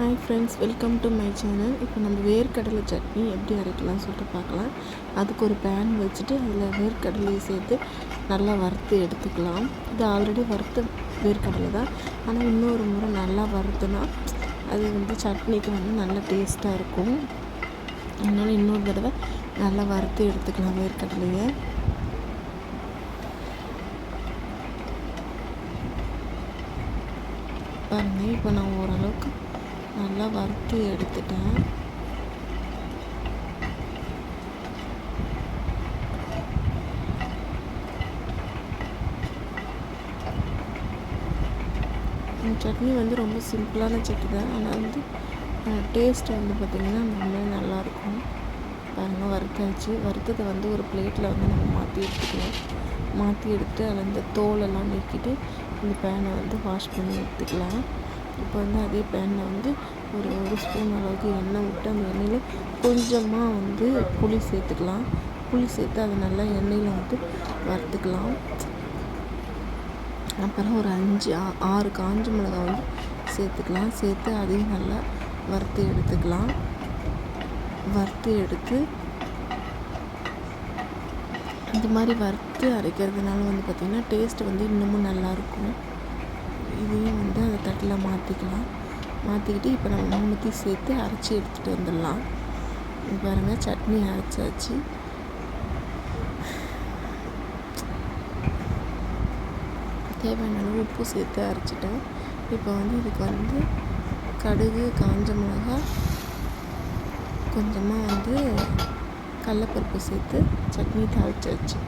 Hi friends welcome to my channel இப்போ நம்ம வேர்க்கடலை சட்னி எப்படி அரைக்கலாம்னு சொல்லிட்டு பார்க்கலாம். அதுக்கு ஒரு பேன் வச்சுட்டு அதில் வேர்க்கடலையை சேர்த்து நல்லா வறுத்து எடுத்துக்கலாம். இது ஆல்ரெடி வறுத்த வேர்க்கடலை தான். ஆனால் இன்னொரு முறை நல்லா வறுத்துனா அது வந்து சட்னிக்கு வந்து நல்ல டேஸ்ட்டாக இருக்கும். அதனால் இன்னொரு தடவை நல்லா வறுத்து எடுத்துக்கலாம் வேர்க்கடலையை. பாருங்கள் இப்போ நான் ஓரளவுக்கு நல்லா வறுத்து எடுத்துட்டேன். சட்னி வந்து ரொம்ப சிம்பிளான சட்னி தான். ஆனால் வந்து டேஸ்ட் வந்து பார்த்திங்கன்னா ரொம்ப நல்லாயிருக்கும் பாருங்கள் வறுத்தாச்சு. வறுத்ததை வந்து ஒரு பிளேட்டில் வந்து நம்ம மாற்றி எடுத்துக்கலாம். மாற்றி எடுத்து அதில் இந்த தோலெல்லாம் நீக்கிட்டு இந்த பேனை வந்து வாஷ் பண்ணி எடுத்துக்கலாம். இப்போ வந்து அதே பேனில் வந்து ஒரு ஒரு ஸ்பூன் அளவுக்கு எண்ணெய் விட்டு அந்த எண்ணெயில் கொஞ்சமாக வந்து புளி சேர்த்துக்கலாம். புளி சேர்த்து அதை நல்லா எண்ணெயில் வந்து வறுத்துக்கலாம். அப்புறம் ஒரு அஞ்சு ஆறு காஞ்ச மிளகாய் வந்து சேர்த்துக்கலாம். சேர்த்து அதையும் நல்லா வறுத்து எடுத்துக்கலாம். வறுத்து எடுத்து இந்த மாதிரி வறுத்து அரைக்கிறதுனால வந்து பார்த்திங்கன்னா டேஸ்ட் வந்து இன்னமும் நல்லாயிருக்கும் இதையும் வந்து அதை மாற்றிக்கலாம் மாற்றிக்கிட்டு இப்போ நம்ம மூணுத்தையும் சேர்த்து அரைச்சி எடுத்துகிட்டு வந்துடலாம். பாருங்கள் சட்னி அரைச்சாச்சு. தேவையான அளவு உப்பு சேர்த்து அரைச்சிட்டேன். இப்போ வந்து இதுக்கு வந்து கடுகு காஞ்ச மிளகாய் கொஞ்சமாக வந்து கடலப்பருப்பு சேர்த்து சட்னி தாளிச்சாச்சு.